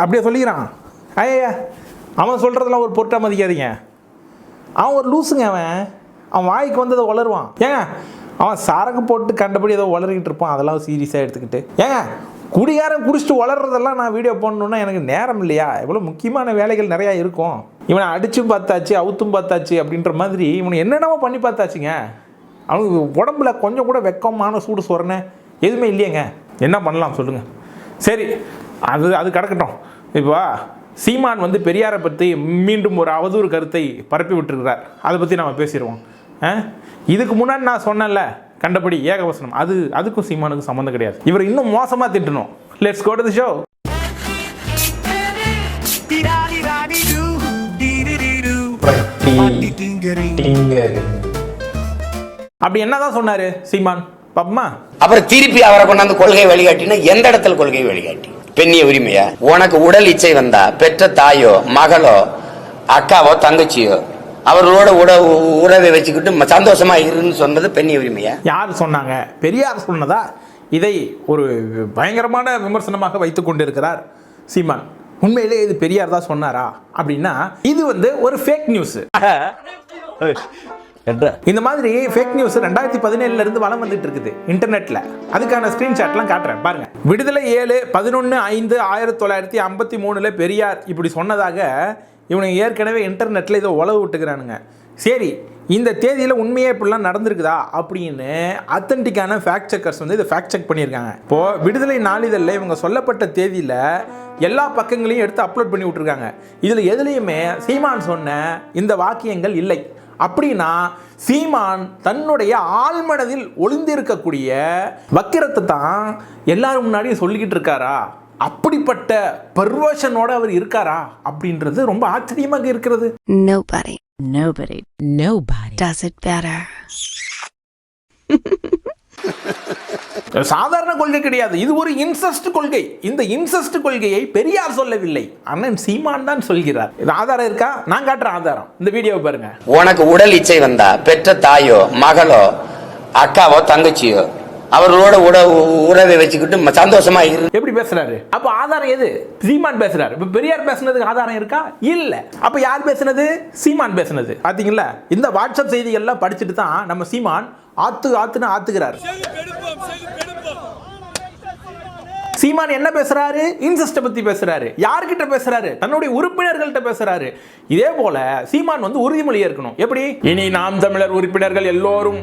அப்படியே சொல்லிக்கிறான். ஐயா அவன் சொல்கிறதெல்லாம் ஒரு பொருட்டாக மதிக்காதீங்க. அவன் ஒரு லூசுங்க அவன். அவன் வாய்க்கு வந்து அதை வளருவான் ஏங்க அவன் சரக்கு போட்டு கண்டபடி ஏதோ வளர்கிட்டு இருப்பான். அதெல்லாம் சீரியஸாக எடுத்துக்கிட்டு. ஏங்க குடிகாரம் குடிச்சிட்டு வளர்றதெல்லாம் நான் வீடியோ போடணுன்னா எனக்கு நேரம் இல்லையா? எவ்வளோ முக்கியமான வேலைகள் நிறையா இருக்கும். இவனை அடிச்சும் பார்த்தாச்சு அவுத்தும் பார்த்தாச்சு அப்படின்ற மாதிரி இவனை என்னென்னமோ பண்ணி பார்த்தாச்சுங்க. அவனுக்கு உடம்புல கொஞ்சம் கூட வெக்கமான சூடு சொரணை எதுவுமே இல்லையேங்க. என்ன பண்ணலாம் சொல்லுங்கள் சரி அது அது கிடக்கட்டும். இப்போ சீமான் வந்து பெரியாரை பற்றி மீண்டும் ஒரு அவதூறு கருத்தை பரப்பி விட்டுருக்கிறார். அதை பற்றி நம்ம பேசிடுவோம். இதுக்கு முன்னாடி நான் சொன்னேன்ல கண்டபடி ஏகவசனம் அது அதுக்கும் சீமானுக்கும் சம்மந்தம் கிடையாது. இவர் இன்னும் மோசமாக திட்டணும். Let's go to the show அப்படி என்னதான் சொன்னாரு சீமான்? பாப்பமா? அப்புறம் திருப்பி அவரை கொண்டாந்து கொள்கை வழிகாட்டினா எந்த இடத்துல கொள்கை வழிகாட்டி? பெண்ணிய உரிமையா? உனக்கு உடல் இச்சை வந்தா பெற்ற தாயோ மகளோ அக்காவோ தங்கச்சியோ அவர்களோட உட உறவை வச்சுக்கிட்டு சந்தோஷமா இருன்னு சொன்னது பெண்ணிய உரிமையா? யார் சொன்னாங்க? பெரியார் சொன்னதா? இதை ஒரு பயங்கரமான விமர்சனமாக வைத்துக் கொண்டிருக்கிறார் சீமான். உண்மையிலே இது பெரியார் தான் சொன்னாரா? அப்படின்னா இது வந்து ஒரு ஃபேக் நியூஸ் இந்த மாதிரி ஃபேக் நியூஸ் ரெண்டாயிரத்தி பதினேழுல இருந்து வளம் வந்துட்டு இருக்குது இன்டர்நெட்ல அதுக்கான ஸ்கிரீன்ஷாட்லாம் காட்டுறேன் பாருங்க. விடுதலை ஏழு பதினொன்று ஐந்து ஆயிரத்தி தொள்ளாயிரத்தி ஐம்பத்தி மூணுல பெரியார் இப்படி சொன்னதாக இவனுங்க ஏற்கனவே இன்டர்நெட்ல இதை உழவு விட்டுக்கிறானுங்க. சரி இந்த தேதியில் உண்மையே இப்படிலாம் நடந்திருக்குதா அப்படின்னு அத்தன்டிக்கான ஃபேக்ட் செக்கர்ஸ் வந்து இதை ஃபேக்ட் செக் பண்ணியிருக்காங்க. இப்போ விடுதலை நாளிதழில் இவங்க சொல்லப்பட்ட தேதியில் எல்லா பக்கங்களையும் எடுத்து அப்லோட் பண்ணி விட்டுருக்காங்க. இதில் எதுலேயுமே சீமான் சொன்ன இந்த வாக்கியங்கள் இல்லை. அப்படின்னா சீமான் தன்னுடைய ஆழ்மனதில் ஒளிந்திருக்கக்கூடிய வக்கிரத்தை தான் எல்லாரும் முன்னாடியும் சொல்லிக்கிட்டு இருக்காரா? அப்படிப்பட்ட பர்வஷனோட அவர் இருக்காரா? அப்படின்றது ரொம்ப ஆச்சரியமாக இருக்கிறது. Nobody. Nobody, nobody. Does it better. சாதாரண கொள்கை கிடையாது. இது ஒரு இன்சஸ்ட் கொள்கை. இந்த இன்சஸ்ட் கொள்கையை பெரியார் சொல்லவில்லை. அண்ணன் சீமான் தான் சொல்கிறார். இது ஆதாரம் இருக்கா? நான் காட்டுறேன் ஆதாரம். இந்த வீடியோவை பாருங்க. உனக்கு உடல் இச்சை வந்தா பெற்ற தாயோ மகளோ அக்காவோ தங்கச்சியோ அவர்களோட உட உறவை வச்சுக்கிட்டு சந்தோஷமா இரு. எப்படி பேசுறாரு? அப்ப ஆதாரம் எது? சீமான் பேசுறாரு. இப்ப பெரியார் பேசுனதுக்கு ஆதாரம் இருக்கா? இல்ல. அப்ப யார் பேசுனது? சீமான் பேசுனது. பாத்தீங்களா? இந்த வாட்ஸ்அப் செய்திகள்லாம் படிச்சுட்டு தான் நம்ம சீமான் ஆத்து ஆத்துன்னு ஆத்துக்கிறாரு சீமான் என்ன பேசுறாரு? இன்சஸ்ட பத்தி பேசுறாரு. யார்கிட்ட பேசுறாரு? தன்னுடைய உறுப்பினர்கள்ட்ட பேசுறாரு. இதே போல சீமான் வந்து உறுதிமொழி இருக்கணும் எப்படி? இனி நாம் தமிழர் உறுப்பினர்கள் எல்லோரும்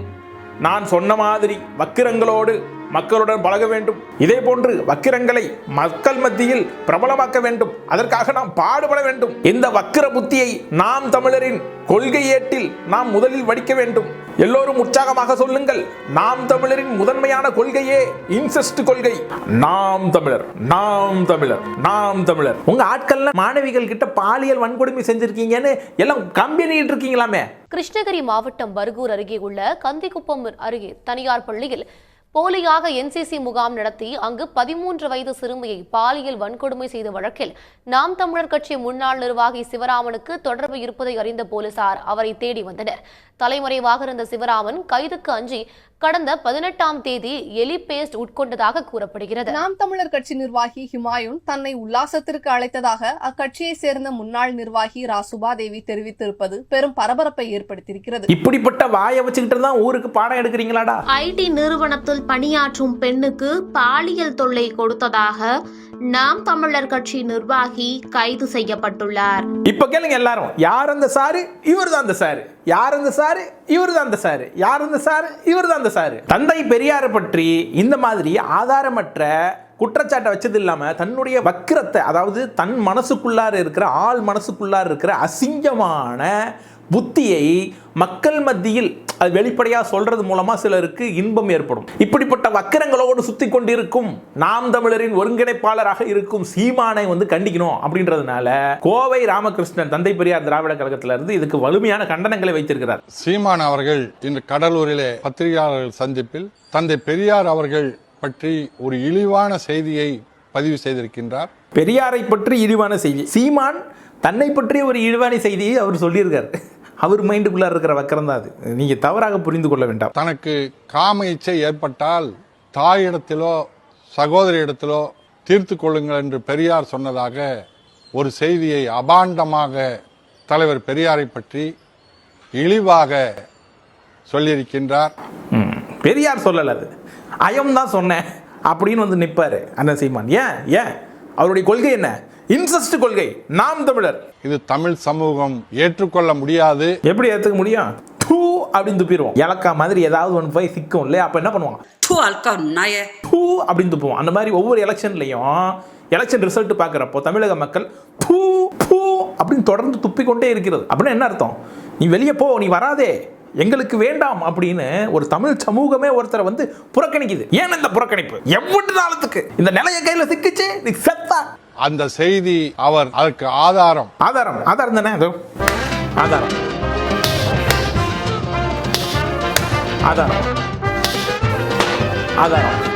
நான் சொன்ன மாதிரி வக்கிரங்களோடு மக்களுடன் பழக வேண்டும். இதே போன்று வக்கிரங்களை மக்கள் மத்தியில் பிரபலமாக்க வேண்டும். அதற்காக நாம் பாடுபட வேண்டும். இந்த வக்கிர புத்தியை நாம் தமிழரின் கொள்கை ஏட்டில் நாம் முதலில் வடிக்க வேண்டும். எல்லோரும் உற்சாகமாக சொல்லுங்கள். நாம் தமிழரின் முதன்மையான கொள்கையே இன்செஸ்ட் கொள்கை. நாம் தமிழர் நாம் தமிழர் நாம் தமிழர். உங்க ஆட்கள்ல மாணவிகள் கிட்ட பாலியல் வன்கொடுமை செஞ்சிருக்கீங்கன்னு எல்லாம் கம்பெனிட்டு இருக்கீங்களாமே? கிருஷ்ணகிரி மாவட்டம் பர்கூர் அருகே உள்ள கந்திக்குப்பம் அருகே தனியார் பள்ளியில் போலியாக என்சிசி முகாம் நடத்தி அங்கு பதிமூன்று வயது சிறுமியை பாலியல் வன்கொடுமை செய்த வழக்கில் நாம் தமிழர் கட்சி முன்னாள் நிர்வாகி சிவராமனுக்கு தொடர்பு இருப்பதை அறிந்த போலீசார் அவரை தேடி வந்தனர். தலைமறைவாக இருந்த சிவராமன் கைதுக்கு அஞ்சி கடந்த பதினெட்டாம் தேதி எலி பேஸ்ட் உட்கொண்டதாக கூறப்படுகிறது. நாம் தமிழர் கட்சி நிர்வாகி ஹுமாயூன் தன்னை உல்லாசத்திற்கு அழைத்ததாக அக்கட்சியை சேர்ந்த முன்னாள் நிர்வாகி ரா சுபாதேவி தெரிவித்திருப்பது பெரும் பரபரப்பை ஏற்படுத்தியிருக்கிறது. இப்படிப்பட்ட வாயை வச்சுக்கிட்டு தான் ஊருக்கு பாடம் எடுக்கிறீங்களாடா? ஐடி நிறுவனத்தில் பணியாற்றும் பெண்ணுக்கு பாலியல் தொல்லை கொடுத்ததாக நாம் தமிழர் கட்சி நிர்வாகி கைது செய்யப்பட்டுள்ளார். இப்ப கேளுங்க எல்லாரும் யார் அந்த சாரு? இவர் தான் அந்த சாரு. யார் அந்த சாரு? இவர் தான் அந்த சாரு. யார் அந்த சாரு? இவர் தான் அந்த சாரு. தந்தை பெரியாரை பற்றி இந்த மாதிரி ஆதாரமற்ற குற்றச்சாட்டை வச்சது இல்லாமல் தன்னுடைய வக்கிரத்தை அதாவது தன் மனசுக்குள்ளார இருக்கிற ஆள் மனசுக்குள்ளார இருக்கிற அசிங்கமான புத்தியை மக்கள் மத்தியில் அது வெளிப்படையாக சொல்றது மூலமா சிலருக்கு இன்பம் ஏற்படும். இப்படிப்பட்ட வக்கிரங்களோடு சுத்தி கொண்டிருக்கும் நாம் தமிழரின் ஒருங்கிணைப்பாளராக இருக்கும் சீமானை வந்து கண்டிக்கணும் அப்படின்றதுனால கோவை ராமகிருஷ்ணன் தந்தை பெரியார் திராவிட கழகத்தில இருந்து இதுக்கு வலிமையான கண்டனங்களை வைத்திருக்கிறார். சீமான் அவர்கள் இன்று கடலூரிலே பத்திரிகையாளர்கள் சந்திப்பில் தந்தை பெரியார் அவர்கள் பற்றி ஒரு இழிவான செய்தியை பதிவு செய்திருக்கின்றார். பெரியாரை பற்றி இழிவான செய்தி. சீமான் தன்னை பற்றிய ஒரு இழிவான செய்தியை அவர் சொல்லியிருக்கார். அவர் மைண்டுக்குள்ள இருக்கிற வக்கரம் தான் அது. நீங்க தவறாக புரிந்து கொள்ள வேண்டாம். தனக்கு காம இச்சை ஏற்பட்டால் தாயிடத்திலோ சகோதரியிடத்திலோ தீர்த்து கொள்ளுங்கள் என்று பெரியார் சொன்னதாக ஒரு செய்தியை அபாண்டமாக தலைவர் பெரியாரை பற்றி இழிவாக சொல்லியிருக்கின்றார். பெரியார் சொல்லல அது. அயம் தான் சொன்னேன் அப்படின்னு வந்து நிற்பாரு அண்ணன் சீமான். ஏன்? ஏன்? அவருடைய கொள்கை என்ன? இன்சஸ்ட் கொள்கை. நாம் தமிழர். இது தமிழ் சமூகம் ஏற்றுக்கொள்ள முடியாது. எப்படி ஏற்றுக்க முடியும்? தூ அப்படின்னு துப்பிடுவோம். இலக்கா மாதிரி ஏதாவது ஒன்று போய் சிக்கும் இல்லையா? அப்போ என்ன பண்ணுவான் தூ அல்கா நாயே. தூ அப்படின்னு துப்புவோம். அந்த மாதிரி ஒவ்வொரு எலெக்ஷன்லையும் எலெக்ஷன் ரிசல்ட் பார்க்குறப்போ தமிழக மக்கள் தூ தூ அப்படின்னு தொடர்ந்து துப்பிக்கொண்டே இருக்கிறது. அப்படின்னு என்ன அர்த்தம்? நீ வெளியே போ நீ வராதே. எங்களுக்கு வேண்டாம் அப்படின்னு ஒரு தமிழ் சமூகமே ஒருத்தரை வந்து புறக்கணிக்குது. ஏன் இந்த புறக்கணிப்பு? எவ்வளவு நாளத்துக்கு? இந்த நிலைய கையில சிக்கிச்சு நீ செத்தா. அந்த செய்தி அவர் அதற்கு ஆதாரம். ஆதாரம். ஆதாரம் தானே? அதோ ஆதாரம். ஆதாரம். ஆதாரம்.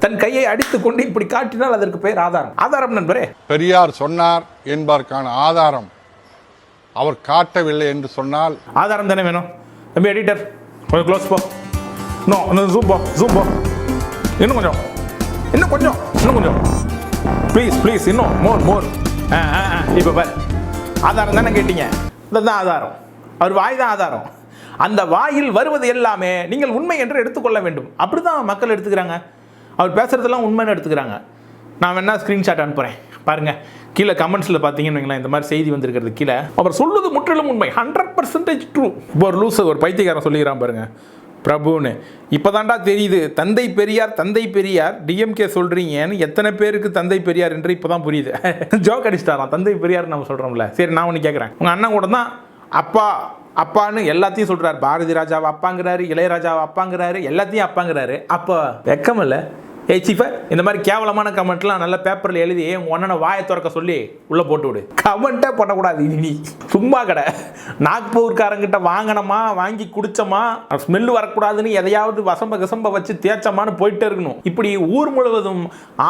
தன் கையை அடித்துக் கொண்டு இப்படி காட்டினால் அதற்கு பெயர் ஆதாரம். ஆதாரம் நண்பரே. பெரியார் சொன்னார் என்பதற்கான ஆதாரம். அவர் காட்டவில்லை என்று சொன்னால் ஆதாரம் தானே வேணும்? தம்பி எடிட்டர் கொஞ்சம் க்ளோஸ் போ. இன்னும் ஜூம் போ ஜூம் போ. இன்னும் கொஞ்சம். இன்னும் கொஞ்சம் இன்னும் கொஞ்சம். ப்ளீஸ் ப்ளீஸ் இன்னும் மோர் மோர் ஆ ஆ ஆ இப்போ பார். ஆதாரம் தானே கேட்டீங்க? இதுதான் ஆதாரம். அவர் வாய் தான் ஆதாரம். அந்த வாயில் வருவது எல்லாமே நீங்கள் உண்மை என்று எடுத்துக்கொள்ள வேண்டும். அப்படி தான் மக்கள் எடுத்துக்கிறாங்க. அவர் பேசுகிறதெல்லாம் உண்மைன்னு எடுத்துக்கிறாங்க. நான் வேணால் ஸ்க்ரீன்ஷாட் அனுப்புகிறேன் பாருங்க கீழே கமெண்ட்ஸில் பார்த்தீங்கன்னு வைங்களேன் இந்த மாதிரி செய்தி வந்திருக்கிறது கீழே. அவர் சொல்லுவது முற்றிலும் உண்மை. ஹண்ட்ரட் பர்சன்டேஜ் ட்ரூ இப்போ ஒரு லூஸ் ஒரு பைத்தியக்காரன் சொல்லிக்கிறான் பாருங்கள் பிரபுன்னு. இப்போதான்டா தெரியுது தந்தை பெரியார் தந்தை பெரியார் டிஎம்கே சொல்கிறீங்கன்னு எத்தனை பேருக்கு தந்தை பெரியார் என்று இப்போ தான் புரியுது. ஜோக் அடிச்சிட்டாராம். தந்தை பெரியார் நம்ம சொல்கிறோம்ல சரி நான் ஒன்று கேட்குறேன் உங்கள் அண்ணன் கூட தான் அப்பா அப்பான்னு எல்லாத்தையும் சொல்கிறார் பாரதி ராஜாவை அப்பாங்கிறாரு இளையராஜாவை அப்பாங்கிறாரு எல்லாத்தையும் அப்பாங்கிறாரு. அப்போ வெக்கமில்லை. ஏ ஏய் இந்த மாதிரி கேவலமான கமெண்ட்லாம் நல்ல பேப்பரில் எழுதி உன் ஒன்னனை வாயை திறக்க சொல்லி உள்ளே போட்டு விடு. கமெண்ட்டே பண்ணக்கூடாது இனி நீ. சும்மா கடை. நாக்பூர்காரங்கிட்ட வாங்கினோமா வாங்கி குடிச்சோமா ஸ்மெல்லு வரக்கூடாதுன்னு எதையாவது வசம்ப கசம்ப வச்சு தேய்ச்சமான்னு போயிட்டே இருக்கணும். இப்படி ஊர் முழுவதும்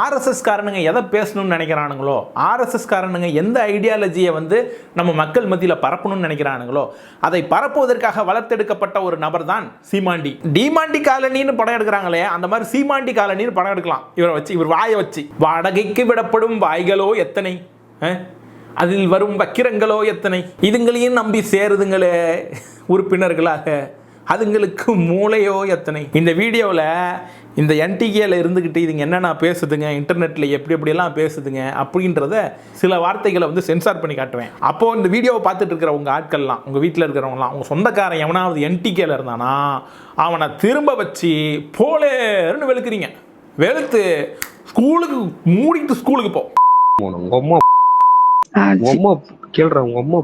ஆர்எஸ்எஸ் காரனுங்க எதை பேசணும்னு நினைக்கிறானுங்களோ ஆர்எஸ்எஸ் காரனுங்க எந்த ஐடியாலஜியை வந்து நம்ம மக்கள் மத்தியில் பரப்பணும்னு நினைக்கிறானுங்களோ அதை பரப்புவதற்காக வளர்த்தெடுக்கப்பட்ட ஒரு நபர் தான் சீமாண்டி. டிமாண்டி காலனின்னு படம் எடுக்கிறாங்களே அந்த மாதிரி சீமாண்டி காலனின்னு படம் எடுக்கலாம். இவரை வச்சு இவர் வாயை வச்சு. வாடகைக்கு விடப்படும் வாய்களோ எத்தனை? அதில் வரும் வக்கிரங்களோ எத்தனை? இதுங்களையும் நம்பி சேருதுங்களே உறுப்பினர்களாக. அதுங்களுக்கு மூளையோ எத்தனை? இந்த வீடியோவில் இந்த என்டிகேல இருந்துக்கிட்டு இதுங்க என்னென்ன பேசுதுங்க? இன்டர்நெட்டில் எப்படி எப்படியெல்லாம் பேசுதுங்க? அப்படின்றத சில வார்த்தைகளை வந்து சென்சார் பண்ணி காட்டுவேன். அப்போது இந்த வீடியோவை பார்த்துட்டு இருக்கிற உங்கள் ஆட்கள்லாம் உங்கள் வீட்டில் இருக்கிறவங்களாம் உங்கள் சொந்தக்காரன் எவனாவது என்டிகேல இருந்தானா அவனை திரும்ப வச்சு போலேன்னு வெளுக்கிறீங்க. வெளுத்து ஸ்கூலுக்கு மூடிட்டு ஸ்கூலுக்கு போ. உங்க அம்மா உங்க அம்மா கேள்ற உங்க அம்மா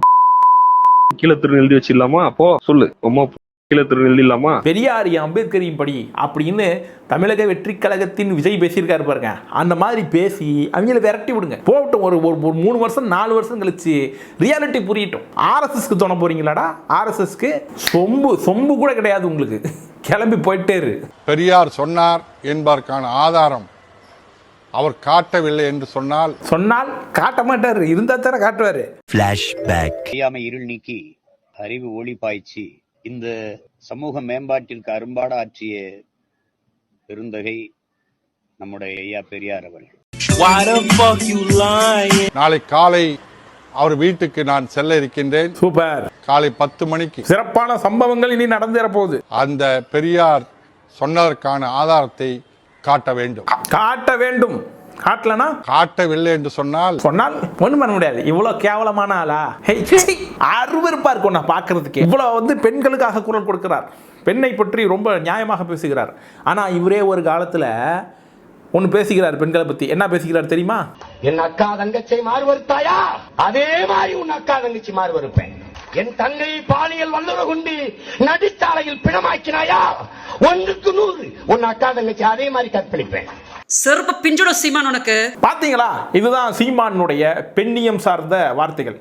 கீழே திரு எழுதி வச்சிடலாமா? அப்போ சொல்லு. அம்மா கீழே திரு எழுதிடலாமா? பெரியார் அம்பேத்கரின் படி அப்படின்னு தமிழக வெற்றி கழகத்தின் விஜய் பேசியிருக்காரு பாருங்க. அந்த மாதிரி பேசி அவங்கள விரட்டி விடுங்க. போகட்டும் ஒரு ஒரு ஒரு மூணு வருஷம் நாலு வருஷம் கழிச்சு ரியாலிட்டி புரியட்டும். ஆர்எஸ்எஸ்க்கு தோண போறீங்களாடா? ஆர்எஸ்எஸ்க்கு சொம்பு சொம்பு கூட கிடையாது உங்களுக்கு. கிளம்பி போயிட்டே இரு பெரியார் சொன்னார் என்பதற்கான ஆதாரம் அவர் காட்டவில்லை என்று சொன்னால் சொன்னால் காட்ட மாட்டாரு இருந்தா தானே காட்டுவாரு. அறியாமை இருள் நீக்கி அறிவு ஒளி பாய்ச்சி இந்த சமூக மேம்பாட்டிற்கு அரும்பாடு ஆற்றிய பெருந்தகை நம்முடைய ஐயா பெரியார் அவர்கள். நாளை காலை அவர் வீட்டுக்கு நான் செல்ல இருக்கின்றேன். சூப்பர். காலை பத்து மணிக்கு. சிறப்பான சம்பவங்கள் இனி நடந்தேற போகுது அந்த பெரியார் சொன்னதற்கான ஆதாரத்தை காட்ட வேண்டும். காட்ட வேண்டும். காட்டலனா? காட்டவில்லை என்று சொன்னால்? சொன்னால் ஒண்ணும் பண்ண முடியாது. இவ்வளவு கேவலமான ஆளா? அருவருப்பா இருக்கும் நான் பார்க்கறதுக்கு. இவ்வளவு வந்து பெண்களுக்காக குரல் கொடுக்கிறார். பெண்ணை பற்றி ரொம்ப நியாயமாக பேசுகிறார். ஆனா இவரே ஒரு காலத்துல ஒன்று பேசுகிறார் பெண்களை பத்தி. என்ன பேசுகிறார் தெரியுமா? என் அக்கா தங்கச்சி மாறுவருத்தாயா அதே மாதிரி உன் அக்கா தங்கச்சி மாறுவருப்பேன் என் தங்கை பாலியல் வல்லுற கொண்டு நடிச்சாலையில் பிணமாக்கினாயா? ஒன்றுக்கு நூறு. உன் அக்கா தங்கச்சி அதே மாதிரி கற்பழிப்பேன். செருப்பு பிஞ்சுட சீமான் உனக்கு. பாத்தீங்களா? இதுதான் சீமானுடைய பெண்ணியம் சார்ந்த வார்த்தைகள்.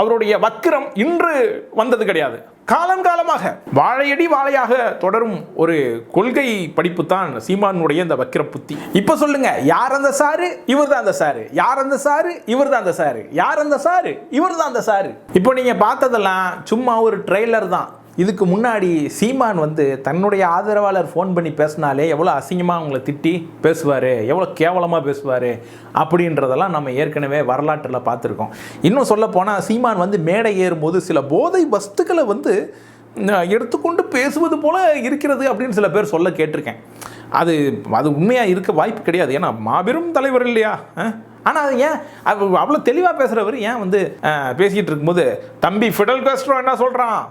அவருடைய வக்கிரம் இன்று வந்தது கிடையாது. காலம் காலமாக வாழையடி வாழையாக தொடரும் ஒரு கொள்கை படிப்பு தான் சீமானுடைய இந்த வக்கிர புத்தி. இப்ப சொல்லுங்க யார் அந்த சாரு? இவர் தான் அந்த சாரு. யார் அந்த சாரு? இவர் தான் அந்த சாரு. யார் அந்த சாரு? இவர் தான் அந்த சாரு. இப்போ நீங்க பார்த்ததெல்லாம் சும்மா ஒரு ட்ரெய்லர் தான். இதுக்கு முன்னாடி சீமான் வந்து தன்னுடைய ஆதரவாளர் ஃபோன் பண்ணி பேசினாலே எவ்வளோ அசிங்கமாக அவங்கள திட்டி பேசுவார் எவ்வளோ கேவலமாக பேசுவார் அப்படின்றதெல்லாம் நம்ம ஏற்கனவே வரலாற்றில் பார்த்துருக்கோம். இன்னும் சொல்ல போனால் சீமான் வந்து மேடை ஏறும்போது சில போதை வஸ்துக்களை வந்து எடுத்துக்கொண்டு பேசுவது போல் இருக்கிறது அப்படின்னு சில பேர் சொல்ல கேட்டிருக்கேன். அது அது உண்மையாக இருக்க வாய்ப்பு கிடையாது. ஏன்னா மாபெரும் தலைவர் இல்லையா? ஆனால் அது ஏன் அவ்வளோ தெளிவாக பேசுகிறவர் ஏன் வந்து பேசிகிட்டு பேசிக்கிட்டு இருக்கும்போது தம்பி ஃபிடல் காஸ்ட்ரோ என்ன சொல்கிறான்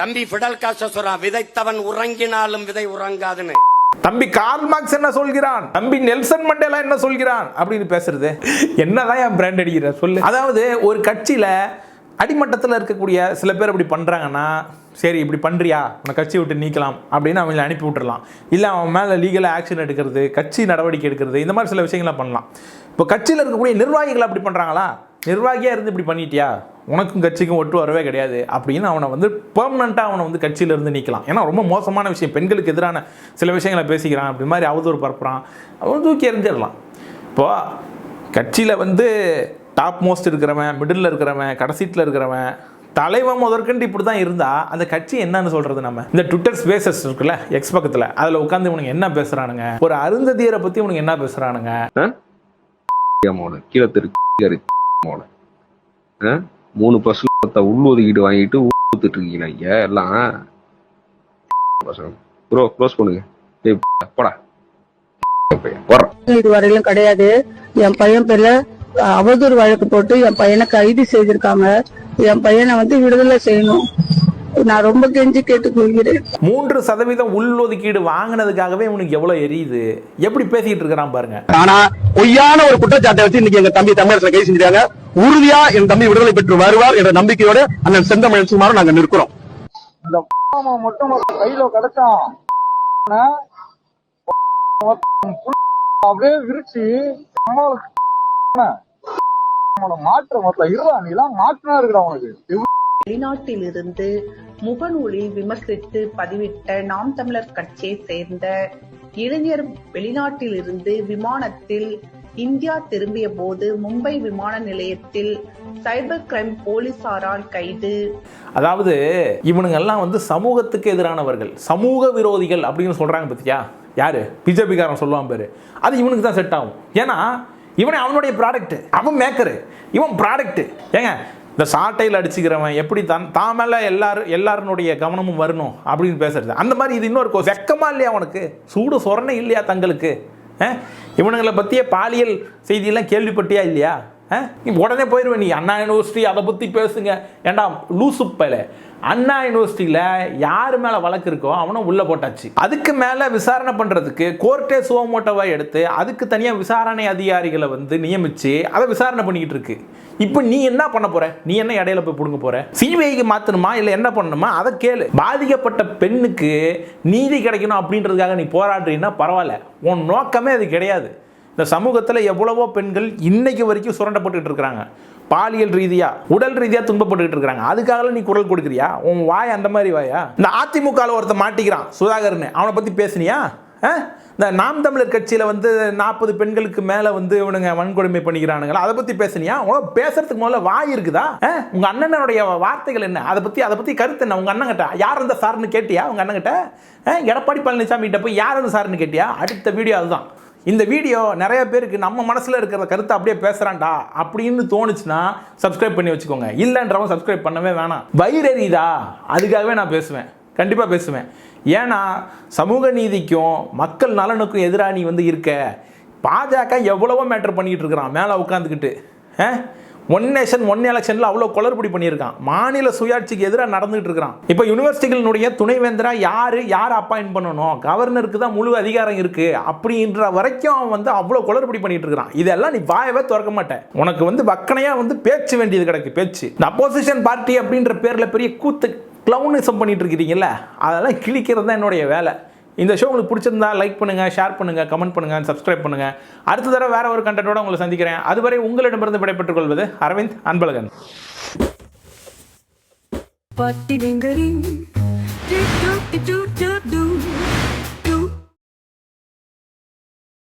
தம்பி ஃபிடல் காஸ்டோ சொல்றான் விதைத்தவன் உறங்கினாலும் விதை உறங்காதுன்னு. தம்பி கார்ல் மார்க்ஸ் என்ன சொல்கிறான்? தம்பி நெல்சன் மண்டேலா என்ன சொல்கிறான்? அப்படின்னு பேசுறது. என்னதான் என் பிராண்ட் அடிக்கிற சொல்லு. அதாவது ஒரு கட்சியில அடிமட்டத்தில் இருக்கக்கூடிய சில பேர் அப்படி பண்ணுறாங்கன்னா சரி இப்படி பண்ணுறியா உன்னை கட்சி விட்டு நீக்கலாம். அப்படின்னு அவங்களை அனுப்பி விட்டுறலாம். இல்லை அவன் மேலே லீகலாக ஆக்ஷன் எடுக்கிறது கட்சி நடவடிக்கை எடுக்கிறது இந்த மாதிரி சில விஷயங்களை பண்ணலாம். இப்போ கட்சியில் இருக்கக்கூடிய நிர்வாகிகள் அப்படி பண்ணுறாங்களா நிர்வாகியாக இருந்து இப்படி பண்ணிட்டியா? உனக்கும் கட்சிக்கும் ஒட்டு வரவே கிடையாது அப்படின்னு அவனை வந்து பெர்மனண்ட்டாக அவனை வந்து கட்சியிலேருந்து நீக்கலாம் ஏன்னா ரொம்ப மோசமான விஷயம் பெண்களுக்கு எதிரான சில விஷயங்களை பேசிக்கிறான் அப்படி மாதிரி அவதூறு பரப்புகிறான் அவன் தூக்கி எறிஞ்சிடலாம் இப்போது கட்சியில் வந்து டாப் மோஸ்ட் இருக்கிறவன் மிடில் இருக்கிறவன் கடைசீட்டில் இருக்கிறவன் தலைவன் முதற்கண்டு இப்படி தான் இருந்தால் அந்த கட்சி என்னன்னு சொல்கிறது நம்ம இந்த ட்விட்டர் ஸ்பேசஸ் இருக்குல்ல எக்ஸ் பக்கத்தில் அதில் உட்காந்து இவனுக்கு என்ன பேசுகிறானுங்க ஒரு அருந்ததியரை பற்றி இவனுக்கு என்ன பேசுகிறானுங்க மோன கீழே தெரு மூணு மூணு பர்சன்ட் உள்ளொதுக்கீடு வாங்கிட்டு ஊத்துட்டு இருக்கீங்க ஐயா எல்லாம். ப்ரோ க்ளோஸ் பண்ணுங்க. ஏய் போடா. இது வரையிலும் கிடையாது. என் பையன் பேர்ல அவதூறு வழக்கு போட்டு என் பையனை கைது செய்திருக்காங்க. என் பையனை வந்து விடுதலை செய்யணும். நான் ரொம்ப கெஞ்சி கேட்டுக்கொள்கிறேன். மூன்று சதவீதம் உள்ஒதுக்கீடு வாங்கினதுக்காகவே இவனுக்கு எவ்வளோ எரியுது? எப்படி பேசிக்கிட்டு இருக்கிறான் பாருங்க. ஆனா பொய்யான ஒரு குற்றச்சாட்டை வச்சு இன்னைக்கு எங்க தம்பி தமிழரசை கைது செஞ்சிருக்காங்க உறுதியா என் தம்பி விடுதலை பெற்று வருவார் என்ற நம்பிக்கையோட அண்ணன் செந்தமிழ் சுமாரும் நாங்க நிற்கிறோம். மட்டும் கையில கிடைச்சான். அப்படியே விரிச்சு மாற்ற மொத்தம் இருடா நீ எல்லாம் மாற்றினா இருக்குடா உனக்கு வெளிநாட்டிலிருந்து முகநூலில் விமர்சித்து பதிவிட்ட நாம் தமிழர் கட்சியை சேர்ந்த இளைஞர் வெளிநாட்டிலிருந்து விமானத்தில் இந்தியா திரும்பிய போது மும்பை விமான நிலையத்தில் சைபர் கிரைம் போலீசாரால் கைது. அதாவது இவனுங்கெல்லாம் வந்து சமூகத்துக்கு எதிரானவர்கள். சமூக விரோதிகள் அப்படின்னு சொல்றாங்க பத்தியா? யாரு? பிஜேபிக்காரன் சொல்லுவான் பேரு. அது இவனுக்கு தான் செட் ஆகும். ஏன்னா இவனே அவனுடைய ப்ராடக்ட் அவன் மேக்கரு இவன் ப்ராடக்ட் ஏங்க இந்த சாட்டையில் அடிச்சுக்கிறவன் எப்படி தான் தான் மேலே எல்லாரும் எல்லாருனுடைய கவனமும் வரணும் அப்படின்னு பேசுறது. அந்த மாதிரி இது இன்னொரு கோ வெக்கமா இல்லையா உனக்கு சூடு சொரணை இல்லையா தங்களுக்கு? ஆ? இவனுங்களை பற்றிய பாலியல் செய்தியெல்லாம் கேள்விப்பட்டியா இல்லையா? ஆ? நீ உடனே போயிடுவேன் நீ அண்ணா யூனிவர்சிட்டி அதை பற்றி பேசுங்க. ஏண்டா லூசு அண்ணா யூனிவர்சிட்டியில் யார் மேலே வழக்கு இருக்கோ அவனும் உள்ளே போட்டாச்சு. அதுக்கு மேலே விசாரணை பண்ணுறதுக்கு கோர்ட்டே சுவமோட்டோவாக எடுத்து அதுக்கு தனியாக விசாரணை அதிகாரிகளை வந்து நியமித்து அதை விசாரணை பண்ணிக்கிட்டு இருக்கு. இப்போ நீ என்ன பண்ண போற? நீ என்ன இடையில போய் பிடுங்க போற? சிபிஐக்கு மாற்றணுமா இல்லை என்ன பண்ணணுமா? அதை கேளு. பாதிக்கப்பட்ட பெண்ணுக்கு நீதி கிடைக்கணும் அப்படின்றதுக்காக நீ போராடுறீன்னா பரவாயில்ல. உன் நோக்கமே அது கிடையாது. இந்த சமூகத்தில் எவ்வளவோ பெண்கள் இன்னைக்கு வரைக்கும் சுரண்டப்பட்டுக்கிட்டு இருக்கிறாங்க. பாலியல் ரீதியா உடல் ரீதியா துன்பப்பட்டுக்கிட்டு இருக்கிறாங்க. அதுக்காக நீ குரல் கொடுக்குறியா? உன் வாய் அந்த மாதிரி வாயா? இந்த அதிமுகவில் ஒருத்தன் மாட்டிக்கிறான் சுதாகர்னு. அவனை பத்தி பேசுனியா? ஆ? இந்த நாம் தமிழர் கட்சியில் வந்து நாற்பது பெண்களுக்கு மேலே வந்து இவனுங்க வன்கொடுமை பண்ணிக்கிறானுங்களா? அதை பற்றி பேசுனியா? உனக்கு பேசுறதுக்கு முதல்ல வாய் இருக்குதா? ஆ? உங்க அண்ணனுடைய வார்த்தைகள் என்ன? அதை பற்றி அதை பற்றி கருத்து என்ன? உங்க அண்ணங்கிட்ட யார் அந்த சார்னு கேட்டியா? உங்க அண்ணங்கிட்ட எடப்பாடி பழனிசாமி கிட்ட போய் யார் அந்த சார்னு கேட்டியா? அடுத்த வீடியோ அதுதான். இந்த வீடியோ நிறைய பேருக்கு நம்ம மனசில் இருக்கிற கருத்தை அப்படியே பேசுகிறான்டா அப்படின்னு தோணுச்சுன்னா சப்ஸ்கிரைப் பண்ணி வச்சுக்கோங்க. இல்லைன்றவங்க சப்ஸ்கிரைப் பண்ணவே வேணாம். வைரறிதா அதுக்காகவே நான் பேசுவேன். கண்டிப்பாக பேசுவேன். ஏன்னா சமூக நீதிக்கும் மக்கள் நலனுக்கும் எதிராக நீ வந்து இருக்க. பாஜக எவ்வளவோ மேட்டர் பண்ணிக்கிட்டு இருக்கிறான். மேலே உட்காந்துக்கிட்டு ஆ? ஒன் நேஷன் ஒன் எலெக்ஷனில் அவ்வளோ குளறுபடி பண்ணியிருக்கான். மாநில சுயாட்சிக்கு எதிராக நடந்துகிட்டு இருக்கிறான். இப்போ யூனிவர்சிட்டிகளினுடைய துணைவேந்தராக யார் யார் அப்பாயின்ட் பண்ணணும்? கவர்னருக்கு தான் முழு அதிகாரம் இருக்குது அப்படின்ற வரைக்கும் அவன் வந்து அவ்வளோ குளறுபடி பண்ணிட்டு இருக்கிறான். இதெல்லாம் நீ வாயவே திறக்க மாட்டேன் உனக்கு வந்து வக்கனையாக வந்து பேச்சு வேண்டியது கிடக்கு பேச்சு. இந்த அப்போசிஷன் பார்ட்டி அப்படின்ற பேரில் பெரிய கூத்து க்ளவுனிசம் பண்ணிட்டு இருக்கிறீங்கல்ல அதெல்லாம் கிழிக்கிறது தான் என்னுடைய வேலை. இந்த ஷோ உங்களுக்கு பிடிச்சிருந்தா லைக் பண்ணுங்கள் ஷேர் பண்ணுங்கள் கமெண்ட் பண்ணுங்கள் சப்ஸ்கிரைப் பண்ணுங்க. அடுத்த தடவை வேறு ஒரு கண்டென்ட்டோட உங்களை சந்திக்கிறேன். அதுவரை உங்களிடமிருந்து விடைபெற்றுக் கொள்வது அரவிந்த் அன்பழகன். பட்டி